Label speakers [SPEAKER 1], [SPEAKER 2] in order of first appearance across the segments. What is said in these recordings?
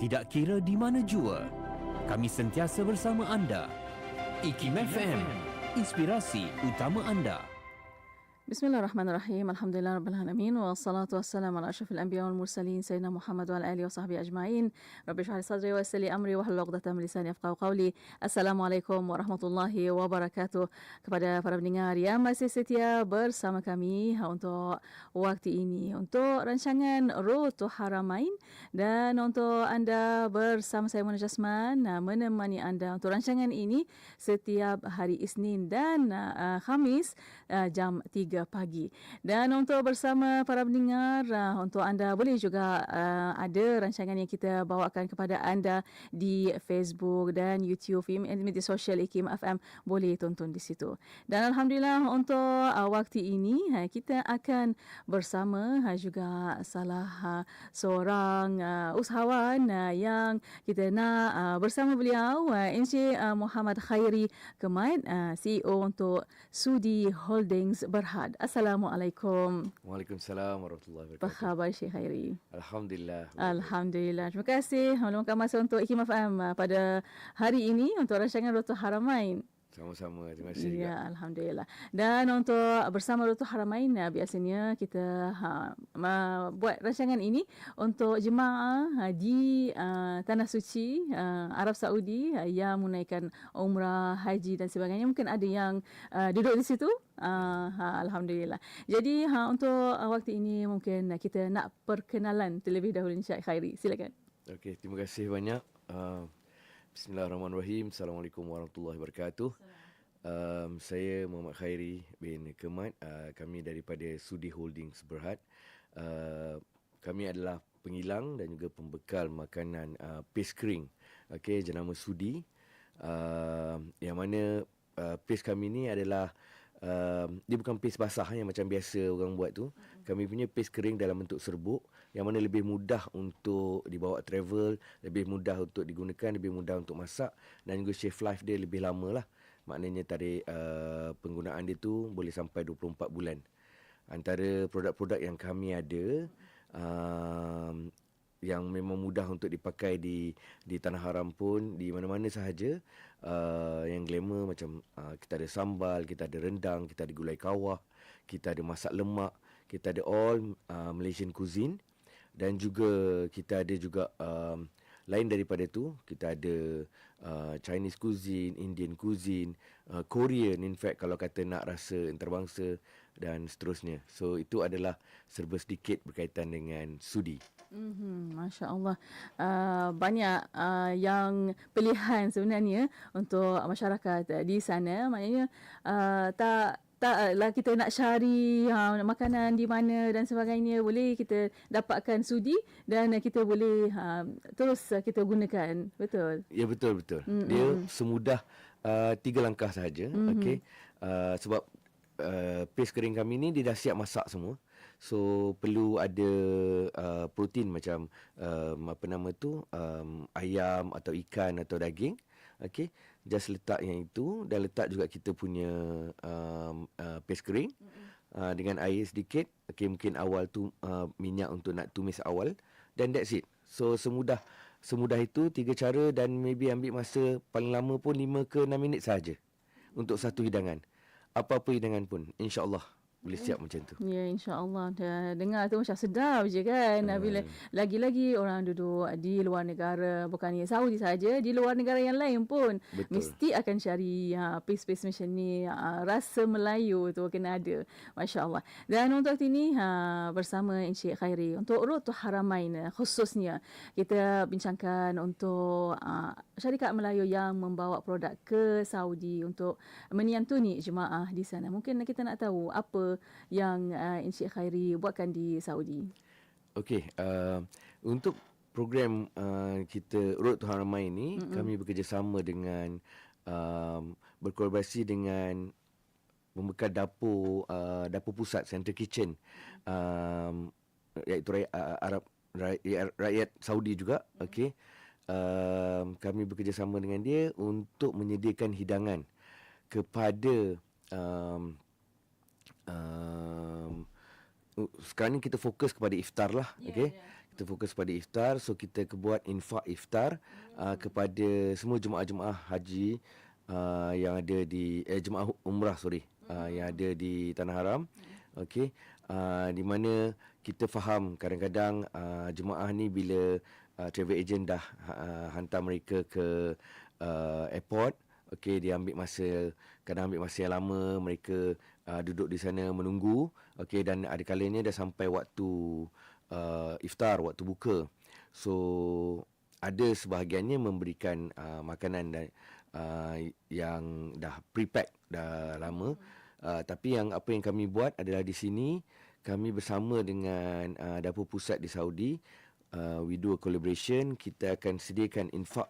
[SPEAKER 1] Tidak kira di mana jua, kami sentiasa bersama anda. IKIM FM, inspirasi utama anda.
[SPEAKER 2] Alhamdulillah rabbil alamin wassalatu wassalamu ala asyrafil anbiya wal mursalin sayyidina Muhammad wa ala alihi wa sahbihi ajma'in. Rabbi shrah li sadri wa yassir li amri wa hlul 'uqdatam min lisani yafqahu qawli. Assalamualaikum warahmatullahi wabarakatuh. Kepada para pendengar yang masih setia bersama kami untuk waktu ini untuk rancangan Road to Haramain dan untuk anda bersama saya Mona Jasman menemani anda untuk rancangan ini setiap hari Isnin dan uh, Khamis uh, jam 3 pagi. Dan untuk bersama para pendengar, uh, untuk anda boleh juga uh, ada rancangan yang kita bawakan kepada anda di Facebook dan YouTube, media sosial IKIM FM, boleh tonton di situ. Dan Alhamdulillah untuk uh, waktu ini, uh, kita akan bersama uh, juga salah uh, seorang uh, usahawan uh, yang kita nak uh, bersama beliau, uh, Encik uh, Muhammad Khairi Kemait, uh, CEO untuk Sudi Holdings Berhad. Assalamualaikum.
[SPEAKER 3] Waalaikumsalam warahmatullahi
[SPEAKER 2] Apa
[SPEAKER 3] wabarakatuh.
[SPEAKER 2] khabar Syekh Khairi?
[SPEAKER 3] Alhamdulillah.
[SPEAKER 2] Alhamdulillah. Terima kasih meluangkan masa untuk Ikim FM uh, pada hari ini untuk rancangan Roto Haramain.
[SPEAKER 3] Sama-sama. Terima kasih juga.
[SPEAKER 2] Ya, Alhamdulillah. Dan untuk bersama Roto Haramain, uh, biasanya kita ha, ma- buat rancangan ini untuk jemaah uh, di uh, Tanah Suci, uh, Arab Saudi uh, yang menunaikan umrah, haji dan sebagainya. Mungkin ada yang uh, duduk di situ. Uh, ha, Alhamdulillah. Jadi ha, untuk uh, waktu ini mungkin uh, kita nak perkenalan terlebih dahulu Syekh Khairi. Silakan.
[SPEAKER 3] Okey, terima kasih banyak. Uh, Bismillahirrahmanirrahim. Assalamualaikum warahmatullahi wabarakatuh. Um, saya Muhammad Khairi bin Kemat. Uh, kami daripada Sudi Holdings Berhad. Uh, kami adalah pengilang dan juga pembekal makanan uh, paste kering. Okey, jenama Sudi. Uh, yang mana uh, paste kami ni adalah uh, dia bukan paste basah yang macam biasa orang buat tu. Kami punya paste kering dalam bentuk serbuk yang mana lebih mudah untuk dibawa travel, lebih mudah untuk digunakan, lebih mudah untuk masak dan juga shelf life dia lebih lama lah. Maknanya tarikh uh, penggunaan dia tu boleh sampai 24 bulan. Antara produk-produk yang kami ada um, yang memang mudah untuk dipakai di di tanah haram pun di mana-mana sahaja. Uh, yang glamour macam uh, kita ada sambal, kita ada rendang, kita ada gulai kawah, kita ada masak lemak, kita ada all uh, Malaysian cuisine. Dan juga kita ada juga um, lain daripada tu kita ada uh, Chinese cuisine, Indian cuisine, uh, Korean. In fact kalau kata nak rasa antarabangsa dan seterusnya. So itu adalah serba sedikit berkaitan dengan sudi.
[SPEAKER 2] Mm-hmm, Masya Allah uh, Banyak uh, yang pilihan sebenarnya Untuk masyarakat di sana Maknanya uh, tak taklah kita nak cari ha, makanan di mana dan sebagainya boleh kita dapatkan sudi dan kita boleh ha, terus kita gunakan betul
[SPEAKER 3] Ya betul betul. Mm-hmm. Dia semudah uh, tiga langkah sahaja. Mm-hmm. Okey. Uh, sebab uh, paste kering kami ni dia dah siap masak semua. So perlu ada uh, protein macam um, apa nama tu um, ayam atau ikan atau daging. Okey. Just letak yang itu dan letak juga kita punya um, uh, paste kering mm-hmm. uh, dengan air sedikit. Okey mungkin awal tu uh, minyak untuk nak tumis awal dan that's it. So semudah semudah itu tiga cara dan maybe ambil masa paling lama pun 5 ke 6 minit saja untuk satu hidangan. Apa-apa hidangan pun insya-Allah boleh siap macam tu.
[SPEAKER 2] Ya insya-Allah dengar tu macam sedap je kan hmm. bila lagi-lagi orang duduk di luar negara bukannya Saudi saja di luar negara yang lain pun
[SPEAKER 3] Betul.
[SPEAKER 2] mesti akan cari ha, pace-pace macam ni ha, rasa Melayu tu kena ada masya-Allah. Dan untuk hari ini ha, bersama Encik Khairi untuk Road to Haramain eh, khususnya kita bincangkan untuk ha, syarikat Melayu yang membawa produk ke Saudi untuk menyantuni jemaah di sana. Mungkin kita nak tahu apa yang uh, Encik Khairi buatkan di Saudi.
[SPEAKER 3] Okey, uh, untuk program uh, kita Road to Haramain ni mm-hmm. kami bekerjasama dengan um, berkolaborasi dengan membekal dapur uh, dapur pusat Center Kitchen um, iaitu rakyat, uh, Arab rakyat, rakyat Saudi juga okey um, kami bekerjasama dengan dia untuk menyediakan hidangan kepada um, um, sekarang ni kita fokus kepada iftar lah
[SPEAKER 2] Ya,
[SPEAKER 3] okey?
[SPEAKER 2] ya.
[SPEAKER 3] kita fokus pada iftar so kita kebuat infak iftar uh, kepada semua jemaah-jemaah haji uh, yang ada di eh jemaah umrah sorry uh, yang ada di tanah haram okey? Uh, di mana kita faham kadang-kadang uh, jemaah ni bila uh, travel agent dah uh, hantar mereka ke uh, airport okey? Dia ambil masa kadang ambil masa yang lama mereka uh, duduk di sana menunggu okey dan ada kalanya dah sampai waktu uh, iftar waktu buka. So ada sebahagiannya memberikan uh, makanan dan uh, yang dah pre-pack dah lama. Uh, tapi yang apa yang kami buat adalah di sini kami bersama dengan uh, dapur pusat di Saudi uh, we do a collaboration kita akan sediakan infak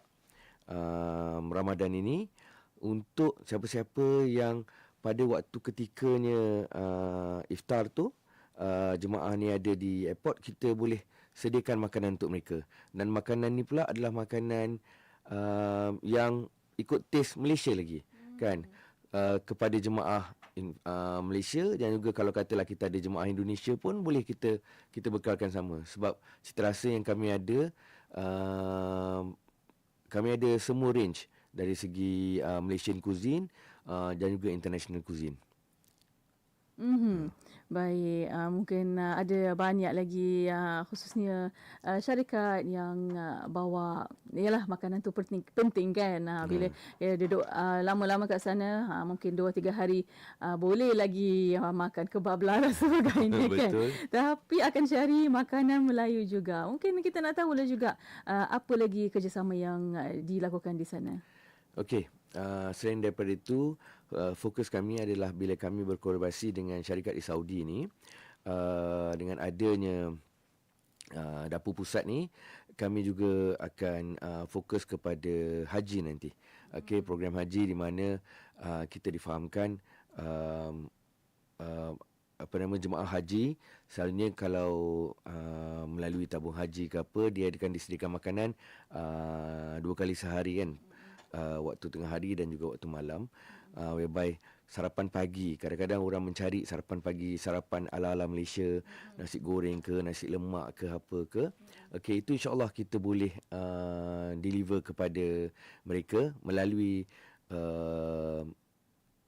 [SPEAKER 3] uh, Ramadan ini untuk siapa-siapa yang pada waktu ketikanya uh, iftar tu uh, jemaah ni ada di airport kita boleh sediakan makanan untuk mereka. Dan makanan ni pula adalah makanan uh, yang ikut taste Malaysia lagi hmm. kan? Uh, kepada jemaah in, uh, Malaysia dan juga kalau katalah kita ada jemaah Indonesia pun boleh kita kita bekalkan sama. Sebab cita rasa yang kami ada uh, kami ada semua range. Dari segi uh, Malaysian cuisine uh, dan juga international cuisine.
[SPEAKER 2] Mm-hmm. Baik, uh, mungkin uh, ada banyak lagi uh, khususnya uh, syarikat yang uh, bawa ialah makanan tu penting penting kan uh, bila hmm. ya duduk uh, lama-lama kat sana uh, mungkin 2 3 hari uh, boleh lagi uh, makan kebab dan sebagainya kan. Tapi akan cari makanan Melayu juga. Mungkin kita nak tahu lah juga uh, apa lagi kerjasama yang uh, dilakukan di sana.
[SPEAKER 3] Okey, uh, selain daripada itu uh, fokus kami adalah bila kami berkolaborasi dengan syarikat di Saudi ni uh, dengan adanya uh, dapur pusat ni kami juga akan uh, fokus kepada haji nanti. Okey, program haji di mana uh, kita difahamkan um, uh, apa nama jemaah haji selalunya kalau uh, melalui tabung haji ke apa dia akan disediakan makanan uh, dua kali sehari kan uh, waktu tengah hari dan juga waktu malam. Uh, whereby sarapan pagi kadang-kadang orang mencari sarapan pagi sarapan ala-ala Malaysia nasi goreng ke nasi lemak ke apa ke. Okey itu insyaallah kita boleh uh, deliver kepada mereka melalui uh,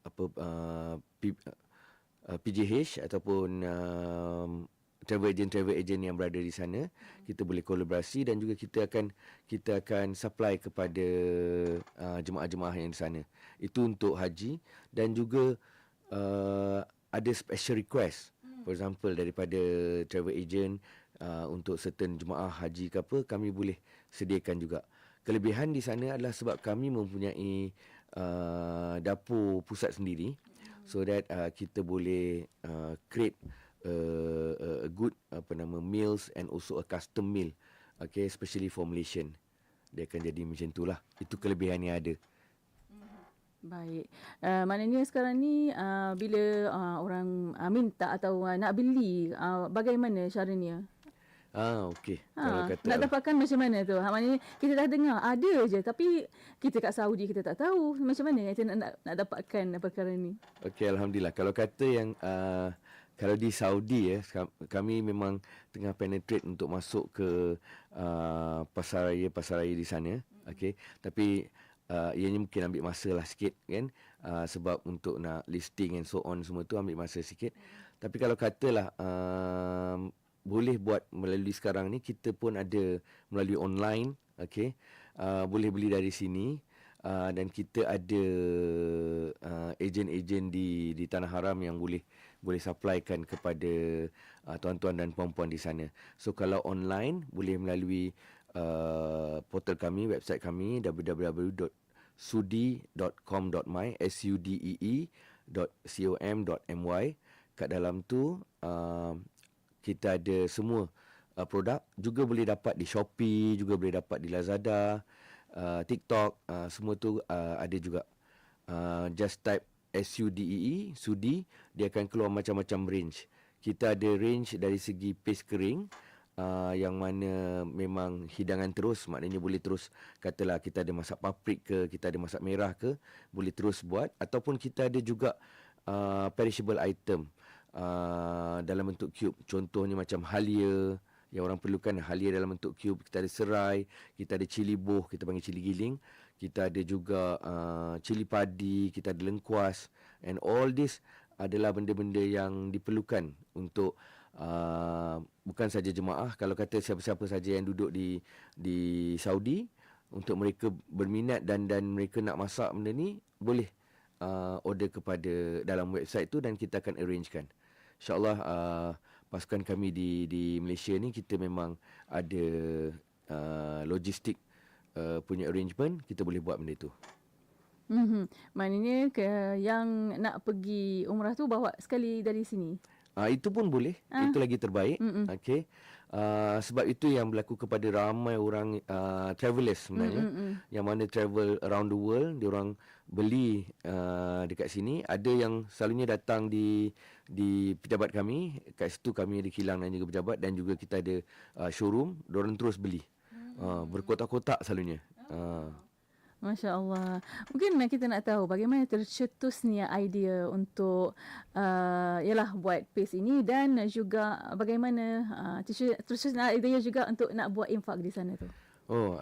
[SPEAKER 3] apa uh, P, uh, PJH ataupun uh, travel agent travel agent yang berada di sana kita boleh kolaborasi dan juga kita akan kita akan supply kepada uh, jemaah-jemaah yang di sana. Itu untuk haji dan juga uh, ada special request. For example daripada travel agent uh, untuk certain jemaah haji ke apa kami boleh sediakan juga. Kelebihan di sana adalah sebab kami mempunyai uh, dapur pusat sendiri. So that uh, kita boleh uh, create a, a good apa nama meals and also a custom meal okay especially for Malaysian dia akan jadi macam itulah itu kelebihan yang ada
[SPEAKER 2] Baik. Uh, maknanya sekarang ni uh, bila uh, orang uh, minta atau uh, nak beli uh, bagaimana caranya?
[SPEAKER 3] Ah okey.
[SPEAKER 2] Ha, kata nak dapatkan macam mana tu? Ha maknanya kita dah dengar ada je tapi kita kat Saudi kita tak tahu macam mana kita nak nak, nak dapatkan perkara ni.
[SPEAKER 3] Okey alhamdulillah. Kalau kata yang uh, kalau di Saudi ya kami memang tengah penetrate untuk masuk ke uh, pasar raya pasar raya di sana okey. Tapi uh, ianya mungkin ambil masa lah sikit kan? Uh, sebab untuk nak listing and so on semua tu ambil masa sikit. Tapi kalau katalah uh, boleh buat melalui sekarang ni kita pun ada melalui online okey. Uh, boleh beli dari sini uh, dan kita ada uh, ejen-ejen di di tanah haram yang boleh boleh supplykan kepada uh, tuan-tuan dan puan-puan di sana. So kalau online boleh melalui uh, portal kami, website kami www.sudi.com.my s u d e e .com.my kat dalam tu uh, kita ada semua uh, produk. Juga boleh dapat di Shopee juga boleh dapat di Lazada uh, TikTok uh, semua tu uh, ada juga. Uh, just type SUDEE, SUDI, dia akan keluar macam-macam range. Kita ada range dari segi paste kering uh, yang mana memang hidangan terus, maknanya boleh terus katalah kita ada masak paprik ke, kita ada masak merah ke, boleh terus buat ataupun kita ada juga uh, perishable item uh, dalam bentuk cube. Contohnya macam halia yang orang perlukan halia dalam bentuk cube. Kita ada serai, kita ada cili boh, kita panggil cili giling. Kita ada juga uh, cili padi, kita ada lengkuas. And all this adalah benda-benda yang diperlukan untuk uh, bukan saja jemaah. Kalau kata siapa-siapa saja yang duduk di di Saudi, untuk mereka berminat dan dan mereka nak masak benda ni boleh uh, order kepada dalam website tu dan kita akan arrangekan. Insyaallah uh, pasukan kami di di Malaysia ni kita memang ada uh, logistik uh, punya arrangement kita boleh buat benda tu.
[SPEAKER 2] Mhm. Maknanya ke yang nak pergi umrah tu bawa sekali dari sini.
[SPEAKER 3] Uh, itu pun boleh. Uh. Itu lagi terbaik. Okey. Uh, sebab itu yang berlaku kepada ramai orang uh, travelers sebenarnya Mm-mm. yang mana travel around the world dia orang beli uh, dekat sini ada yang selalunya datang di di pejabat kami kat situ kami ada kilang dan juga pejabat dan juga kita ada uh, showroom dia orang terus beli uh, berkotak-kotak selalunya uh.
[SPEAKER 2] Masya Allah. Mungkin kita nak tahu bagaimana tercetusnya idea untuk uh, yalah buat pace ini dan juga bagaimana uh, tercetusnya idea juga untuk nak buat infak di sana tu.
[SPEAKER 3] Oh,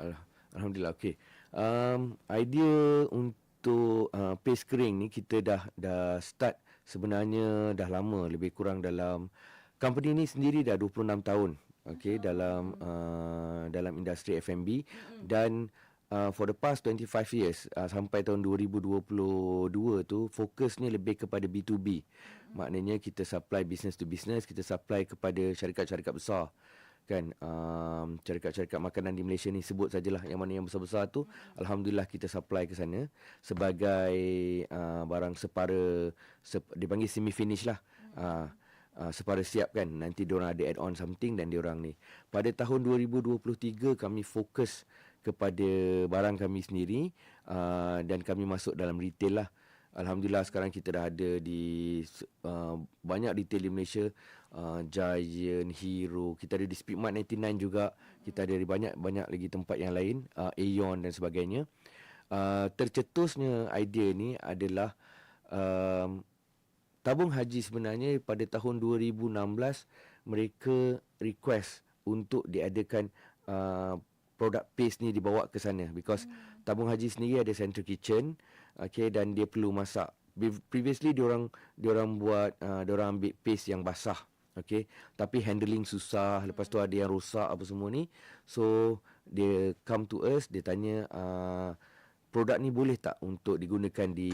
[SPEAKER 3] alhamdulillah. Okey. Um, idea untuk uh, pace kering ni kita dah dah start sebenarnya dah lama lebih kurang dalam company ni sendiri dah 26 tahun. Okey, dalam uh, dalam industri F&B dan uh, for the past 25 years uh, sampai tahun 2022 tu fokusnya lebih kepada B2B. Hmm. Maknanya kita supply business to business, kita supply kepada syarikat-syarikat besar. Kan um, syarikat-syarikat makanan di Malaysia ni sebut sajalah yang mana yang besar-besar tu hmm. alhamdulillah kita supply ke sana sebagai uh, barang separa sep- dipanggil semi finish lah. Hmm. Uh, Uh, separa siap kan nanti diorang ada add on something dan diorang ni pada tahun 2023 kami fokus kepada barang kami sendiri uh, dan kami masuk dalam retail lah. Alhamdulillah sekarang kita dah ada di uh, banyak retail di Malaysia uh, Giant, Hero, kita ada di Speedmart 99 juga. Kita ada di banyak-banyak lagi tempat yang lain, uh, Aeon dan sebagainya. Uh, tercetusnya idea ni adalah um, tabung haji sebenarnya pada tahun 2016 mereka request untuk diadakan uh, produk paste ni dibawa ke sana. Because hmm. tabung haji sendiri ada central kitchen okay dan dia perlu masak. Previously dia orang dia orang buat uh, dia orang ambil paste yang basah okay tapi handling susah. Lepas tu ada yang rosak apa semua ni. So dia come to us dia tanya uh, produk ni boleh tak untuk digunakan di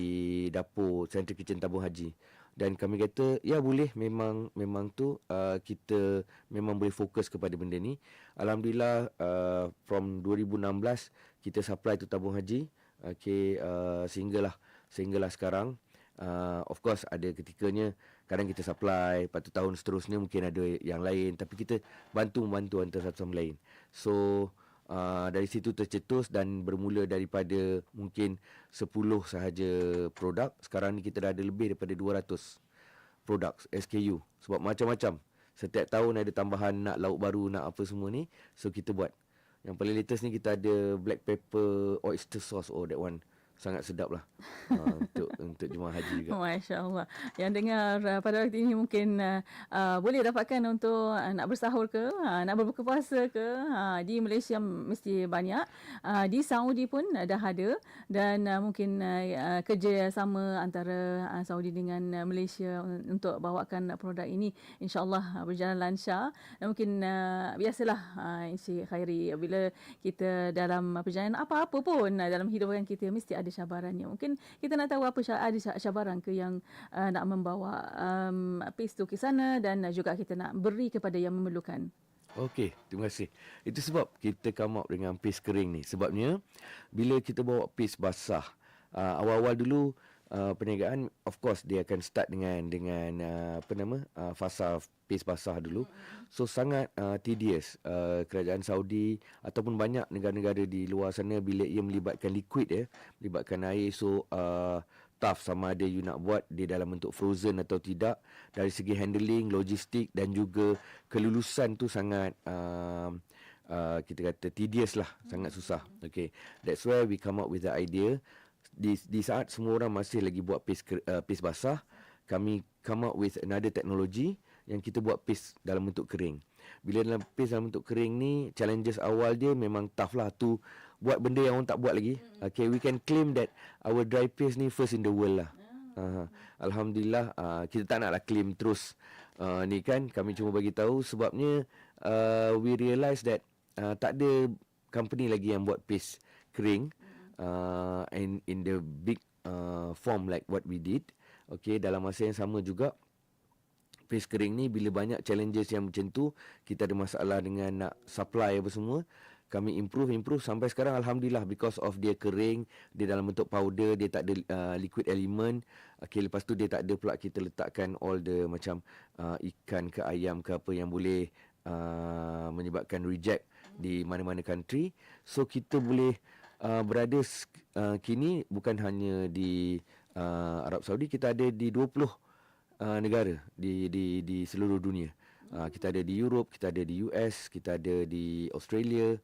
[SPEAKER 3] dapur central kitchen tabung haji dan kami kata ya boleh memang memang tu uh, kita memang boleh fokus kepada benda ni. Alhamdulillah uh, from 2016 kita supply tu tabung haji. Okey uh, sehinggalah sehinggalah sekarang. Uh, of course ada ketikanya kadang kita supply lepas tu tahun seterusnya mungkin ada yang lain. Tapi kita bantu membantu antara satu sama lain. So Uh, dari situ tercetus dan bermula daripada mungkin 10 sahaja produk. Sekarang ni kita dah ada lebih daripada 200 produk SKU sebab macam-macam. Setiap tahun ada tambahan nak lauk baru nak apa semua ni. So kita buat. Yang paling latest ni kita ada black pepper oyster sauce. Oh that one sangat sedap lah uh, untuk untuk jemaah haji juga.
[SPEAKER 2] Masya Allah. Yang dengar uh, pada waktu ini mungkin uh, uh, boleh dapatkan untuk uh, nak bersahur ke, uh, nak berbuka puasa ke. Uh, di Malaysia mesti banyak. Uh, di Saudi pun dah ada dan uh, mungkin uh, kerjasama antara uh, Saudi dengan uh, Malaysia untuk bawakan produk ini insyaAllah uh, berjalan lancar. Dan mungkin uh, biasalah uh, Encik Khairi bila kita dalam perjalanan apa-apa pun uh, dalam hidupan kita mesti ada ada cabarannya. Mungkin kita nak tahu apa ada cabaran ke yang uh, nak membawa um, PIS tu ke sana dan juga kita nak beri kepada yang memerlukan.
[SPEAKER 3] Okey, terima kasih. Itu sebab kita come up dengan PIS kering ni. Sebabnya bila kita bawa PIS basah, uh, awal-awal dulu uh, perniagaan of course dia akan start dengan dengan uh, apa nama uh, fasa pace basah dulu. So sangat uh, tedious uh, kerajaan Saudi ataupun banyak negara-negara di luar sana bila ia melibatkan liquid ya melibatkan air. So uh, tough sama ada you nak buat dia dalam bentuk frozen atau tidak. Dari segi handling logistik dan juga kelulusan tu sangat uh, uh, kita kata tedious lah. Sangat susah. Okay. That's why we come up with the idea. Di di saat semua orang masih lagi buat paste uh, paste basah kami come up with another technology yang kita buat paste dalam bentuk kering. Bila dalam paste dalam bentuk kering ni challenges awal dia memang tough lah tu buat benda yang orang tak buat lagi. Okay, we can claim that our dry paste ni first in the world lah. Uh, Alhamdulillah uh, kita tak naklah claim terus uh, ni kan kami cuma bagi tahu sebabnya uh, we realise that uh, tak ada company lagi yang buat paste kering uh, and in the big uh, form like what we did okay dalam masa yang sama juga paste kering ni bila banyak challenges yang macam tu kita ada masalah dengan nak supply apa semua kami improve improve. Sampai sekarang alhamdulillah because of dia kering dia dalam bentuk powder dia tak ada uh, liquid element. Okey lepas tu dia tak ada pula kita letakkan all the macam uh, ikan ke ayam ke apa yang boleh uh, menyebabkan reject di mana-mana country. So kita boleh uh, berada uh, kini bukan hanya di uh, Arab Saudi kita ada di 20 uh, negara di di di seluruh dunia uh, kita ada di Europe kita ada di US kita ada di Australia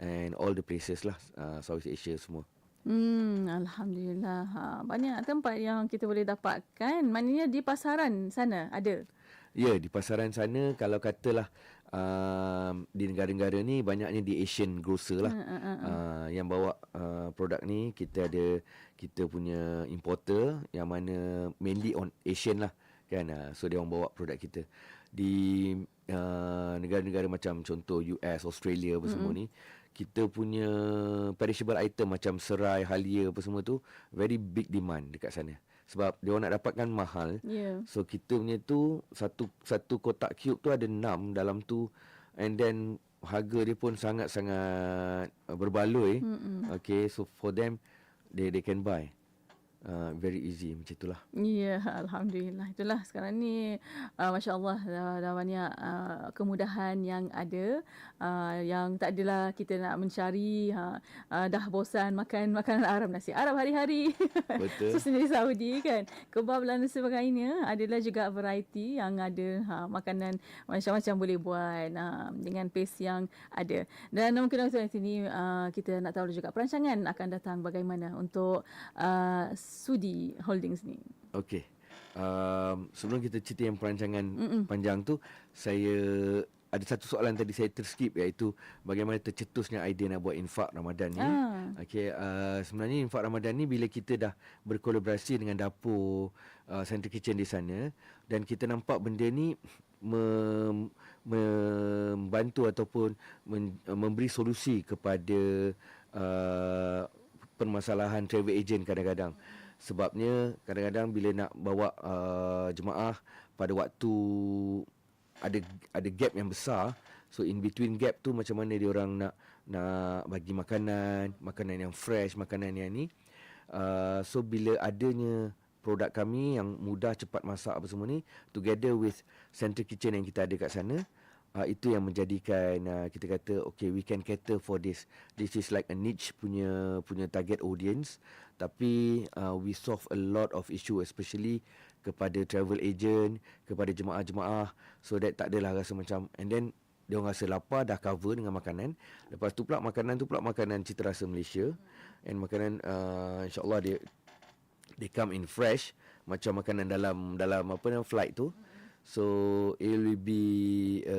[SPEAKER 3] and all the places lah uh, Southeast Asia semua.
[SPEAKER 2] Hmm, alhamdulillah. Ha, banyak tempat yang kita boleh dapatkan. Maknanya di pasaran sana ada.
[SPEAKER 3] Ya, di pasaran sana kalau katalah uh, di negara-negara ni banyaknya di Asian grocer lah. Uh, uh, uh, uh. yang bawa uh, produk ni kita ada kita punya importer yang mana mainly on Asian lah kan. Uh, so dia orang bawa produk kita. Di uh, negara-negara macam contoh US, Australia apa semua uh-huh. ni kita punya perishable item macam serai, halia apa semua tu very big demand dekat sana. Sebab dia orang nak dapatkan mahal.
[SPEAKER 2] Yeah.
[SPEAKER 3] So kita punya tu satu satu kotak cube tu ada enam dalam tu and then harga dia pun sangat-sangat berbaloi. Mm-hmm. Okay, so for them they they can buy uh, very easy macam itulah.
[SPEAKER 2] Ya, yeah, alhamdulillah. Itulah sekarang ni uh, masya-Allah dah, dah banyak uh, kemudahan yang ada uh, yang tak adalah kita nak mencari uh, uh, dah bosan makan makanan Arab nasi Arab hari-hari.
[SPEAKER 3] Betul.
[SPEAKER 2] so sendiri Saudi kan. Kebab dan sebagainya adalah juga variety yang ada ha, makanan macam-macam boleh buat uh, dengan pace yang ada. Dan mungkin waktu ini uh, kita nak tahu juga perancangan akan datang bagaimana untuk uh, Sudi Holdings ni?
[SPEAKER 3] Okey. Um, sebelum kita cerita yang perancangan Mm-mm. panjang tu, saya ada satu soalan tadi saya terskip iaitu bagaimana tercetusnya idea nak buat infak Ramadan ni. Ah. Okey, uh, sebenarnya infak Ramadan ni bila kita dah berkolaborasi dengan dapur uh, Central Kitchen di sana dan kita nampak benda ni mem, membantu ataupun men, memberi solusi kepada uh, permasalahan travel agent kadang-kadang. Sebabnya kadang-kadang bila nak bawa uh, jemaah pada waktu ada ada gap yang besar, so in between gap tu macam mana dia orang nak nak bagi makanan, makanan yang fresh, makanan yang ni. Uh, so bila adanya produk kami yang mudah cepat masak apa semua ni together with central kitchen yang kita ada kat sana uh, itu yang menjadikan uh, kita kata okay we can cater for this. This is like a niche punya punya target audience. Tapi uh, we solve a lot of issue especially kepada travel agent kepada jemaah-jemaah. So that tak adalah rasa macam and then dia orang rasa lapar dah cover dengan makanan. Lepas tu pula makanan tu pula makanan cita rasa Malaysia. And makanan uh, insyaallah dia they come in fresh. Macam makanan dalam dalam apa nama flight tu So it will be a,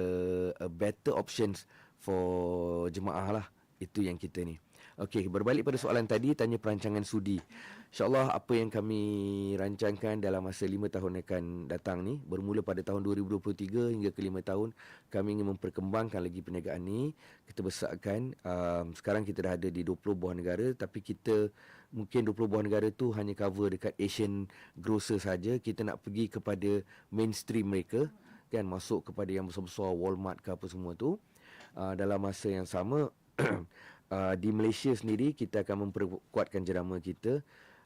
[SPEAKER 3] a better options for jemaah lah. Itu yang kita ni. Okey, berbalik pada soalan tadi, tanya perancangan sudi. InsyaAllah apa yang kami rancangkan dalam masa lima tahun akan datang ni, bermula pada tahun 2023 hingga ke lima tahun, kami ingin memperkembangkan lagi perniagaan ni. Kita besarkan, um, sekarang kita dah ada di 20 buah negara, tapi kita mungkin 20 buah negara tu hanya cover dekat Asian grocer saja. Kita nak pergi kepada mainstream mereka, kan masuk kepada yang besar-besar Walmart ke apa semua tu. Uh, dalam masa yang sama, uh, di Malaysia sendiri kita akan memperkuatkan jenama kita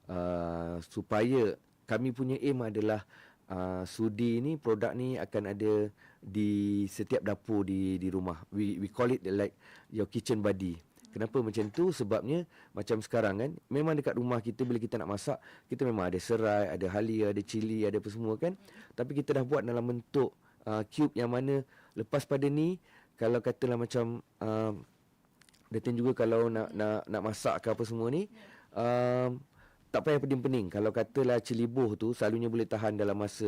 [SPEAKER 3] uh, supaya kami punya aim adalah uh, sudi ni produk ni akan ada di setiap dapur di di rumah. We we call it like your kitchen buddy. Kenapa macam tu? Sebabnya macam sekarang kan, memang dekat rumah kita bila kita nak masak, kita memang ada serai, ada halia, ada cili, ada apa semua kan. Tapi kita dah buat dalam bentuk uh, cube yang mana lepas pada ni kalau katalah macam uh, Datin juga kalau nak nak nak masak ke apa semua ni, um, tak payah pening-pening. Kalau katalah cili buh tu selalunya boleh tahan dalam masa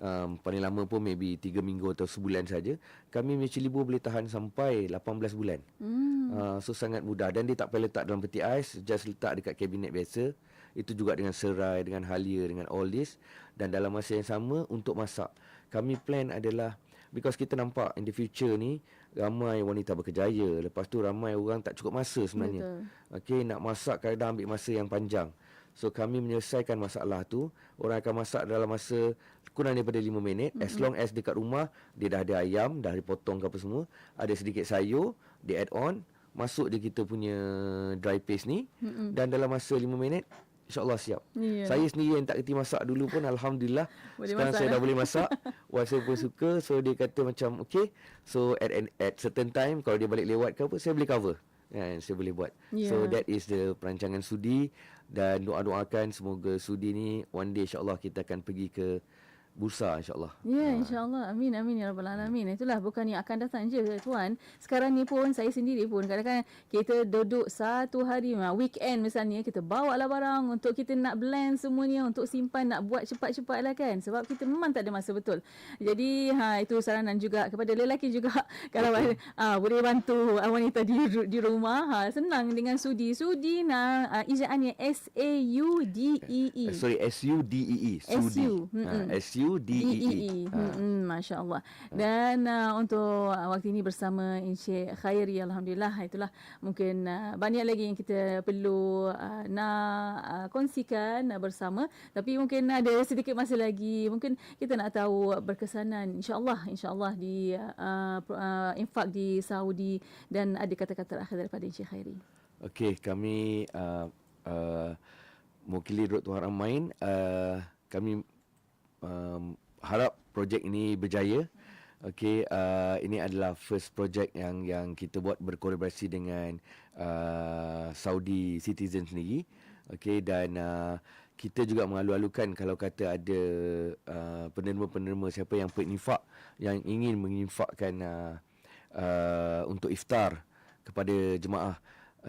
[SPEAKER 3] um, paling lama pun maybe 3 minggu atau sebulan saja. Kami punya libur boleh tahan sampai 18 bulan. Hmm. Uh, so sangat mudah dan dia tak payah letak dalam peti ais, just letak dekat kabinet biasa. Itu juga dengan serai, dengan halia, dengan all this dan dalam masa yang sama untuk masak. Kami plan adalah because kita nampak in the future ni ramai wanita berkejaya. Lepas tu ramai orang tak cukup masa sebenarnya. Okey, nak masak kadang ambil masa yang panjang. So kami menyelesaikan masalah tu, orang akan masak dalam masa kurang daripada 5 minit mm-hmm. as long as dekat rumah dia dah ada ayam, dah dipotong ke apa semua, ada sedikit sayur, dia add on, masuk dia kita punya dry paste ni mm-hmm. dan dalam masa 5 minit InsyaAllah siap. Yeah. Saya sendiri yang tak kerti masak dulu pun Alhamdulillah. Boleh sekarang saya dah lah. boleh masak. Wife saya pun suka. So dia kata macam okay. So at, at certain time kalau dia balik lewat ke apa, saya boleh cover. Kan, saya boleh buat. Yeah. So that is the perancangan sudi. Dan doa-doakan semoga sudi ni one day insyaAllah kita akan pergi ke bursa insyaallah.
[SPEAKER 2] Ya yeah, insyaallah. Amin amin ya rabbal alamin. Itulah bukan yang akan datang je tuan. Sekarang ni pun saya sendiri pun kadang-kadang kita duduk satu hari weekend misalnya kita bawa lah barang untuk kita nak blend semuanya untuk simpan nak buat cepat-cepat lah kan sebab kita memang tak ada masa betul. Jadi ha itu saranan juga kepada lelaki juga kalau ah boleh bantu wanita di di rumah ha senang dengan sudi. Sudi na uh, ijaannya S A U D E E.
[SPEAKER 3] Sorry S U D E E.
[SPEAKER 2] Sudi. S U.
[SPEAKER 3] S U D E E.
[SPEAKER 2] E. Hmm, Masya Allah. Dan uh, untuk uh, waktu ini bersama Encik Khairi, Alhamdulillah, itulah mungkin uh, banyak lagi yang kita perlu uh, nak uh, kongsikan uh, bersama. Tapi mungkin ada sedikit masa lagi, mungkin kita nak tahu berkesanan, insyaAllah, insyaAllah di uh, uh, infak di Saudi dan ada kata-kata terakhir daripada Encik Khairi.
[SPEAKER 3] Okey, kami uh, uh, mewakili Dr. Tuhan Amain, uh, kami um, harap projek ini berjaya. Okey, uh, ini adalah first project yang yang kita buat berkolaborasi dengan uh, Saudi Citizen sendiri. Okey dan uh, kita juga mengalu-alukan kalau kata ada uh, penerima-penerima siapa yang peninfak yang ingin menginfakkan uh, uh, untuk iftar kepada jemaah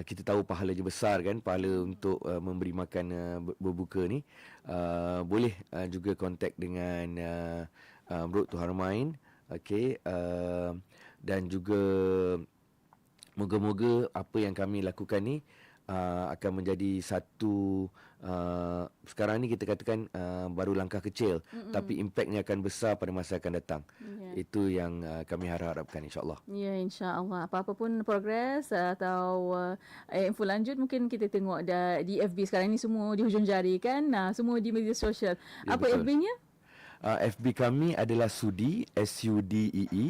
[SPEAKER 3] kita tahu pahala je besar kan pahala untuk uh, memberi makan uh, berbuka ni. Uh, boleh uh, juga kontak dengan uh, uh, Bro Tuharmain okey uh, dan juga moga-moga apa yang kami lakukan ni uh, akan menjadi satu uh, sekarang ni kita katakan uh, baru langkah kecil Mm-mm. tapi impaknya akan besar pada masa akan datang. Yeah. Itu yang uh, kami harap-harapkan insya-Allah.
[SPEAKER 2] Ya yeah, insya-Allah. Apa-apa pun progres atau uh, info lanjut mungkin kita tengok di FB sekarang ni semua di hujung jari kan. Nah, semua di media sosial. Ya, Apa FB-nya?
[SPEAKER 3] Uh, FB kami adalah Sudi S U D E E.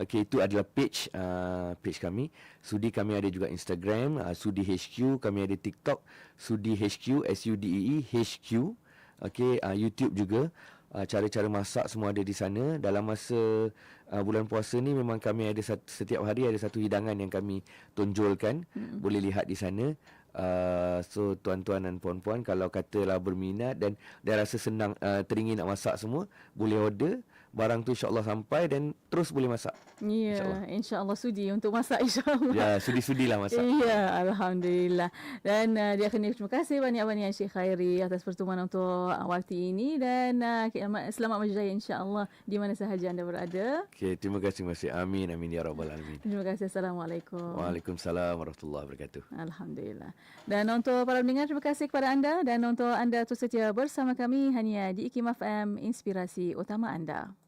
[SPEAKER 3] Okey itu adalah page uh, page kami. Sudi kami ada juga Instagram, uh, Sudi HQ, kami ada TikTok, Sudi HQ S U D E E HQ. Okey uh, YouTube juga. Uh, cara-cara masak semua ada di sana. Dalam masa uh, bulan puasa ni memang kami ada satu, setiap hari ada satu hidangan yang kami tonjolkan. Hmm. Boleh lihat di sana. Uh, so tuan-tuan dan puan-puan kalau katalah berminat dan dia rasa senang uh, teringin nak masak semua boleh order barang tu insyaAllah sampai dan terus boleh masak.
[SPEAKER 2] Ya, insyaAllah insya sudi untuk masak insyaAllah.
[SPEAKER 3] Ya, sudi-sudilah masak.
[SPEAKER 2] Ya, Alhamdulillah. Dan uh, dia akan terima kasih banyak-banyak Syekh Khairi atas pertemuan untuk uh, waktu ini dan uh, selamat berjaya insyaAllah di mana sahaja anda berada.
[SPEAKER 3] Okay, terima kasih masih. Amin, amin ya Rabbal Alamin.
[SPEAKER 2] Terima kasih. Assalamualaikum.
[SPEAKER 3] Waalaikumsalam warahmatullahi wabarakatuh.
[SPEAKER 2] Alhamdulillah. Dan untuk para pendengar, terima kasih kepada anda dan untuk anda terus setia bersama kami hanya di IKIM FM Inspirasi Utama Anda.